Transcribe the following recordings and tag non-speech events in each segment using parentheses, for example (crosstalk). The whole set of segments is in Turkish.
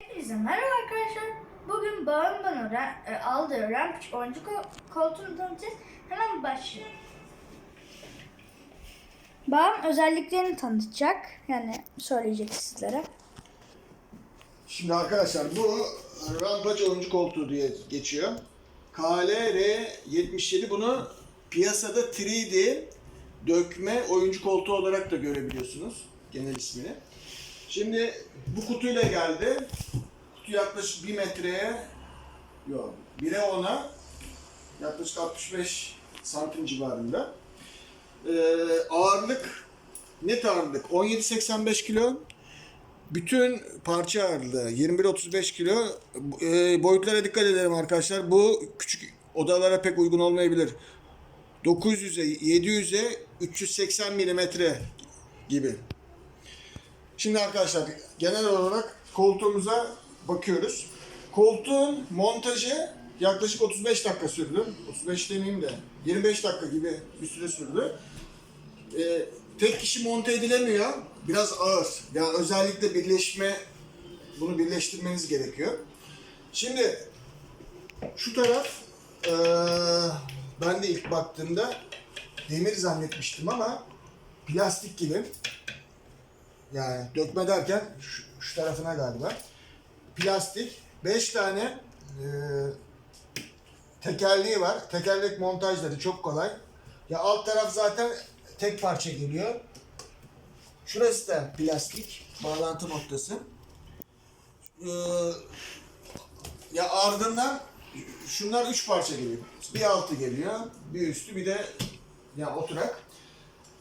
Hepinize merhaba arkadaşlar. Bugün babam bana ra- e, aldığı Rampage oyuncu ko- koltuğunu tanıtacağız. Hemen başlayalım. Babam özelliklerini tanıtacak. Yani söyleyecek sizlere. Şimdi arkadaşlar bu Rampage oyuncu koltuğu diye geçiyor. KLR77 bunu piyasada 3D dökme oyuncu koltuğu olarak da görebiliyorsunuz genel ismini. Şimdi bu kutuyla geldi. Kutu yaklaşık 1 metreye yok 1'e 10'a yaklaşık 65 santim civarında. Ee, ağırlık net ağırlık 17.85 kilo. Bütün parça ağırlığı 21-35 kilo. E, boyutlara dikkat edelim arkadaşlar. Bu küçük odalara pek uygun olmayabilir. 900'e, 700'e, 380 milimetre gibi. Şimdi arkadaşlar genel olarak koltuğumuza bakıyoruz. Koltuğun montajı yaklaşık 35 dakika sürdü. 35 demeyeyim de 25 dakika gibi bir süre sürdü. Ee, tek kişi monte edilemiyor. Biraz ağır. Yani özellikle birleşme, bunu birleştirmeniz gerekiyor. Şimdi şu taraf eee, ben de ilk baktığımda demir zannetmiştim ama plastik gibi. Yani dökme derken şu, şu tarafına galiba. Plastik. 5 tane eee tekerleği var. Tekerlek montajları çok kolay. Ya alt taraf zaten tek parça geliyor. Şurası da plastik bağlantı noktası. Ee, ya ardından şunlar üç parça geliyor. Bir altı geliyor, bir üstü, bir de ya oturak.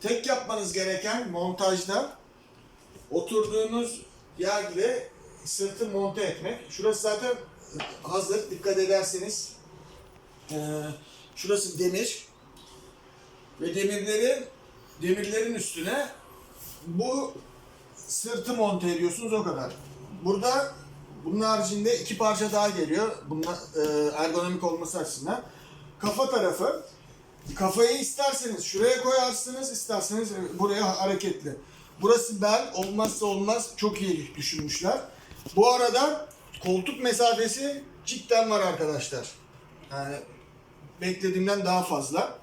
Tek yapmanız gereken montajda oturduğunuz yerle sırtı monte etmek. Şurası zaten hazır. Dikkat ederseniz ee, şurası demir ve demirleri demirlerin üstüne bu sırtı monte ediyorsunuz o kadar. Burada bunun haricinde iki parça daha geliyor. Bunlar e, ergonomik olması açısından. Kafa tarafı kafayı isterseniz şuraya koyarsınız, isterseniz buraya hareketli. Burası bel, olmazsa olmaz. Çok iyi düşünmüşler. Bu arada koltuk mesafesi cidden var arkadaşlar. Yani beklediğimden daha fazla.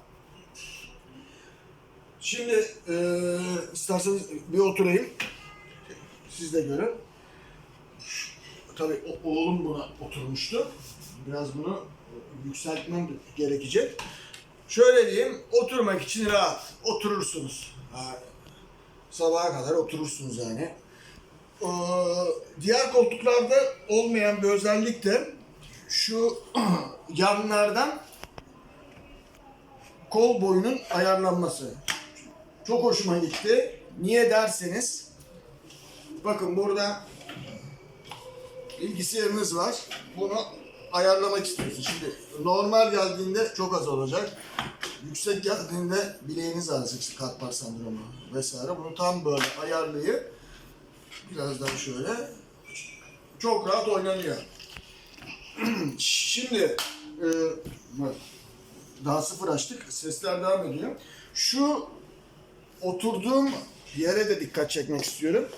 Şimdi eee isterseniz bir oturayım. Siz de görün. Tabii o- oğlum buna oturmuştu. Biraz bunu yükseltmem gerekecek. Şöyle diyeyim, oturmak için rahat. Oturursunuz. Ha, sabaha kadar oturursunuz yani. Ee, diğer koltuklarda olmayan bir özellik de şu (clears throat) yanlardan kol boyunun ayarlanması. Çok hoşuma gitti. Niye derseniz bakın burada bilgisayarınız var. Bunu ayarlamak istiyorsun. Şimdi normal geldiğinde çok az olacak. Yüksek geldiğinde bileğiniz ağrıyacak kalp sendromu vesaire. Bunu tam böyle ayarlayıp biraz daha şöyle çok rahat oynanıyor. (clears throat) Şimdi e, daha sıfır açtık. Sesler devam ediyor. Şu oturduğum yere de dikkat çekmek istiyorum.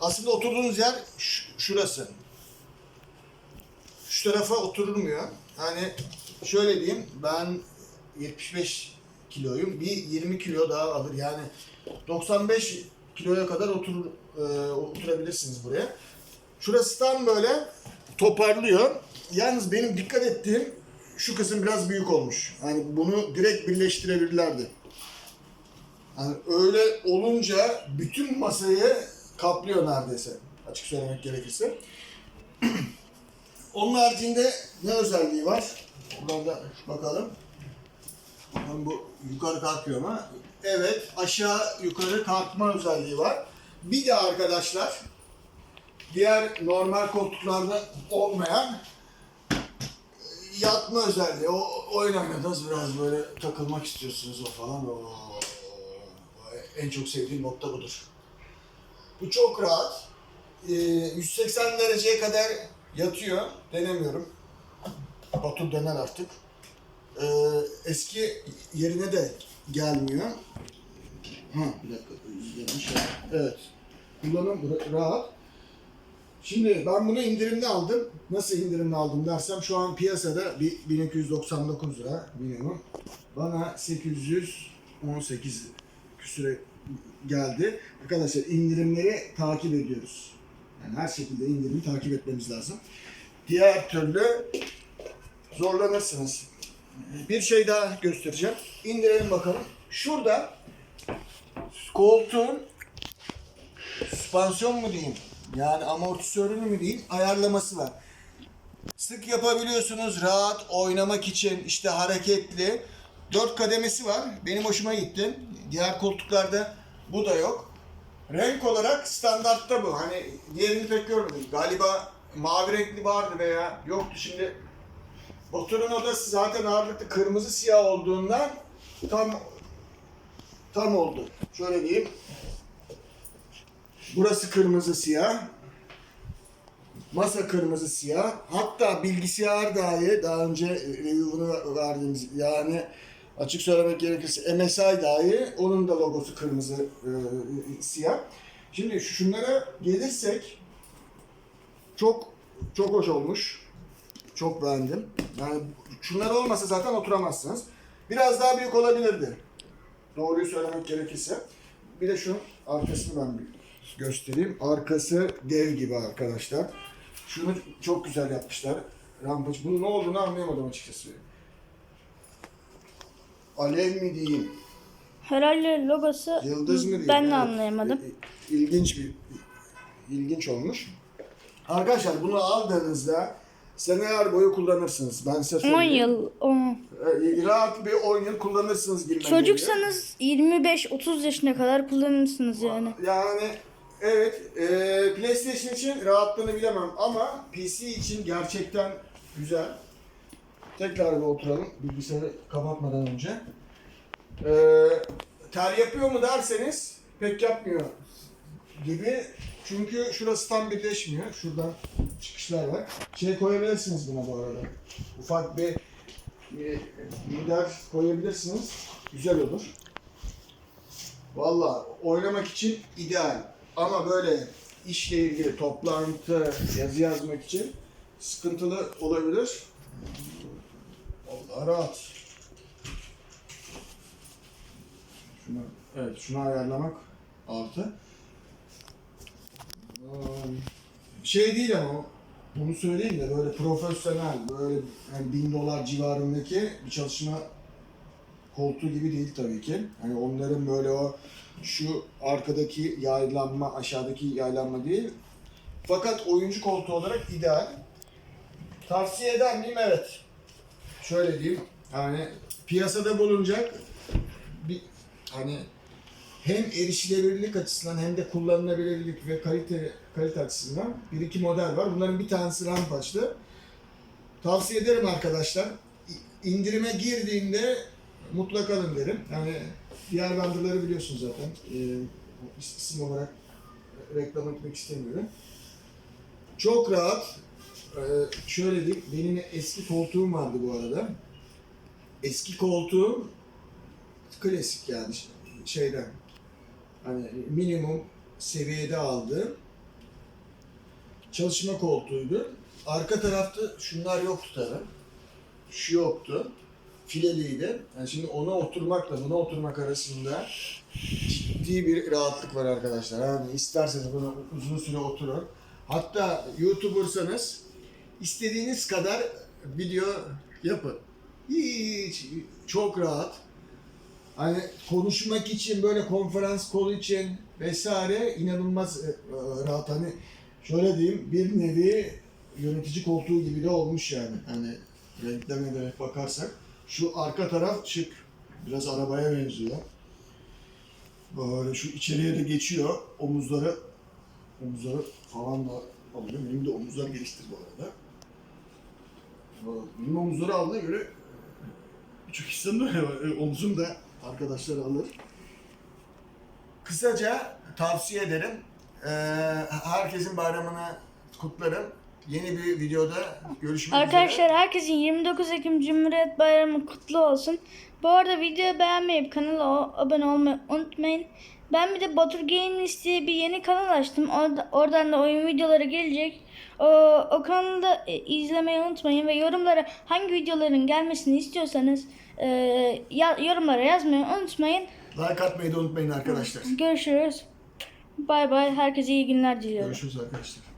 Aslında oturduğunuz yer şurası. Şu tarafa oturulmuyor. Hani şöyle diyeyim ben 75 kiloyum. Bir 20 kilo daha alır. Yani 95 kiloya kadar otur, e, oturabilirsiniz buraya. Şurası tam böyle toparlıyor. Yalnız benim dikkat ettiğim şu kısım biraz büyük olmuş. Hani bunu direkt birleştirebilirlerdi. Hani öyle olunca bütün masayı kaplıyor neredeyse. Açık söylemek gerekirse. (clears throat) Onun haricinde ne özelliği var? Buradan da bakalım. Bakalım bu yukarı kalkıyor mu? Evet, aşağı yukarı kalkma özelliği var. Bir de arkadaşlar, diğer normal koltuklarda olmayan yatma özelliği. O oynadınız biraz böyle takılmak istiyorsunuz o falan. O, en çok sevdiğim nokta budur. Bu çok rahat. Ee, 180 dereceye kadar yatıyor. Denemiyorum. Batu dener artık. Ee, eski yerine de gelmiyor. Ha bir dakika. yanlış yaptım. Evet. Kullanım ra- rahat. Şimdi ben bunu indirimde aldım. Nasıl indirimde aldım dersem şu an piyasada bir 1299 lira minimum. Bana 818 küsüre geldi. Arkadaşlar indirimleri takip ediyoruz. Yani her şekilde indirimi takip etmemiz lazım. Diğer türlü zorlanırsınız. Bir şey daha göstereceğim. İndirelim bakalım. Şurada koltuğun süspansiyon mu diyeyim? Yani amortisörünü mü diyeyim? Ayarlaması var. Sık yapabiliyorsunuz rahat oynamak için işte hareketli. Dört kademesi var. Benim hoşuma gitti. Diğer koltuklarda bu da yok. Renk olarak standartta bu. Hani diğerini pek görmedim. Galiba mavi renkli vardı veya yoktu şimdi. Oturun odası zaten ağırlıklı kırmızı siyah olduğundan tam tam oldu. Şöyle diyeyim. Burası kırmızı siyah. Masa kırmızı siyah. Hatta bilgisayar dahi daha önce review'unu verdiğimiz yani açık söylemek gerekirse MSI dahi onun da logosu kırmızı e, siyah. Şimdi şu- şunlara gelirsek çok çok hoş olmuş. Çok beğendim. Yani şunlar olmasa zaten oturamazsınız. Biraz daha büyük olabilirdi. Doğruyu söylemek gerekirse. Bir de şunun arkasını ben bir göstereyim. Arkası dev gibi arkadaşlar. Şunu çok güzel yapmışlar. Rampacı. Bunun ne olduğunu anlayamadım açıkçası. Alev mi diyeyim? Herhalde logosu Yıldız mı diyeyim? ben de anlayamadım. İlginç bir ilginç olmuş. Arkadaşlar bunu aldığınızda seneler boyu kullanırsınız. Ben size 10 söyleyeyim. yıl. on. E, Rahat bir 10 yıl kullanırsınız gibi. Çocuksanız 25-30 yaşına kadar kullanırsınız yani. Yani evet e, PlayStation için rahatlığını bilemem ama PC için gerçekten güzel. Tekrar bir oturalım bilgisayarı kapatmadan önce. E, ter yapıyor mu derseniz pek yapmıyor gibi. Çünkü şurası tam birleşmiyor. Şuradan çıkışlar var. Şey koyabilirsiniz buna bu arada. Ufak bir minder koyabilirsiniz. Güzel olur. Valla oynamak için ideal. Ama böyle işle ilgili toplantı, yazı yazmak için sıkıntılı olabilir. Vallahi rahat. Şunu, evet, şunu ayarlamak artı. Ee, Şey değil ama bunu söyleyeyim de böyle profesyonel, böyle yani bin dolar civarındaki bir çalışma koltuğu gibi değil tabii ki. Hani onların böyle o şu arkadaki yaylanma, aşağıdaki yaylanma değil. Fakat oyuncu koltuğu olarak ideal. Tavsiye eder miyim? Evet. Şöyle diyeyim. Yani piyasada bulunacak bir hani hem erişilebilirlik açısından hem de kullanılabilirlik ve kalite kalite açısından bir iki model var. Bunların bir tanesi Rampage'dı. Tavsiye ederim arkadaşlar. İndirime girdiğinde mutlaka alın derim. Yani diğer vendorları biliyorsunuz zaten. Ee, isim olarak reklam etmek istemiyorum. Çok rahat. Ee, şöyle diyeyim, benim eski koltuğum vardı bu arada. Eski koltuğum klasik yani şeyden hani minimum seviyede aldığım çalışma koltuğuydu. Arka tarafta şunlar yoktu tabii. Şu yoktu. Fileliydi. Yani şimdi ona oturmakla buna oturmak arasında ciddi bir rahatlık var arkadaşlar. Yani isterseniz buna uzun süre oturun. Hatta YouTuber'sanız istediğiniz kadar video yapın. Hiç çok rahat. Hani konuşmak için böyle konferans kolu için vesaire inanılmaz e, rahat. Hani şöyle diyeyim bir nevi yönetici koltuğu gibi de olmuş yani. Hani renklerine de bakarsak. Şu arka taraf şık. Biraz arabaya benziyor. Böyle şu içeriye de geçiyor. Omuzları omuzları falan da alıyor. Benim de omuzlar geliştir bu arada. Benim omuzları aldığına göre birçok öyle var. E, Omzum da arkadaşlar alır. Kısaca tavsiye ederim. Ee, herkesin bayramını kutlarım. Yeni bir videoda görüşmek üzere. Arkadaşlar herkesin 29 Ekim Cumhuriyet Bayramı kutlu olsun. Bu arada videoyu beğenmeyip kanala abone olmayı unutmayın. Ben bir de Batur Game List diye bir yeni kanal açtım. Orada, oradan da oyun videoları gelecek. O, o kanalı da e, izlemeyi unutmayın ve yorumlara hangi videoların gelmesini istiyorsanız e, yorumlara yazmayı unutmayın. Like atmayı da unutmayın arkadaşlar. Görüşürüz. Bay bay. Herkese iyi günler diliyorum. Görüşürüz arkadaşlar.